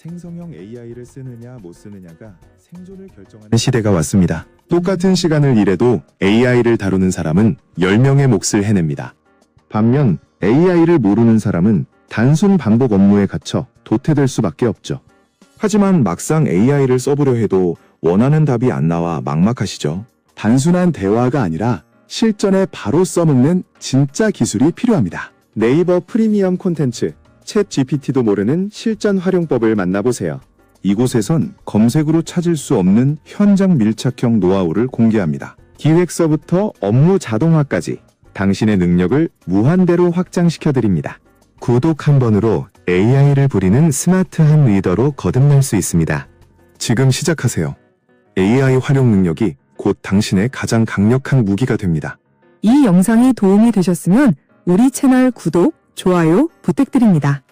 생성형 AI를 쓰느냐 못 쓰느냐가 생존을 결정하는 시대가 왔습니다. 똑같은 시간을 일해도 AI를 다루는 사람은 10명의 몫을 해냅니다. 반면 AI를 모르는 사람은 단순 반복 업무에 갇혀 도태될 수밖에 없죠. 하지만 막상 AI를 써보려 해도 원하는 답이 안 나와 막막하시죠. 단순한 대화가 아니라 실전에 바로 써먹는 진짜 기술이 필요합니다. 네이버 프리미엄 콘텐츠 챗 GPT도 모르는 실전 활용법을 만나보세요. 이곳에선 검색으로 찾을 수 없는 현장 밀착형 노하우를 공개합니다. 기획서부터 업무 자동화까지 당신의 능력을 무한대로 확장시켜 드립니다. 구독 한 번으로 AI를 부리는 스마트한 리더로 거듭날 수 있습니다. 지금 시작하세요. AI 활용 능력이 곧 당신의 가장 강력한 무기가 됩니다. 이 영상이 도움이 되셨으면 우리 채널 구독, 좋아요 부탁드립니다.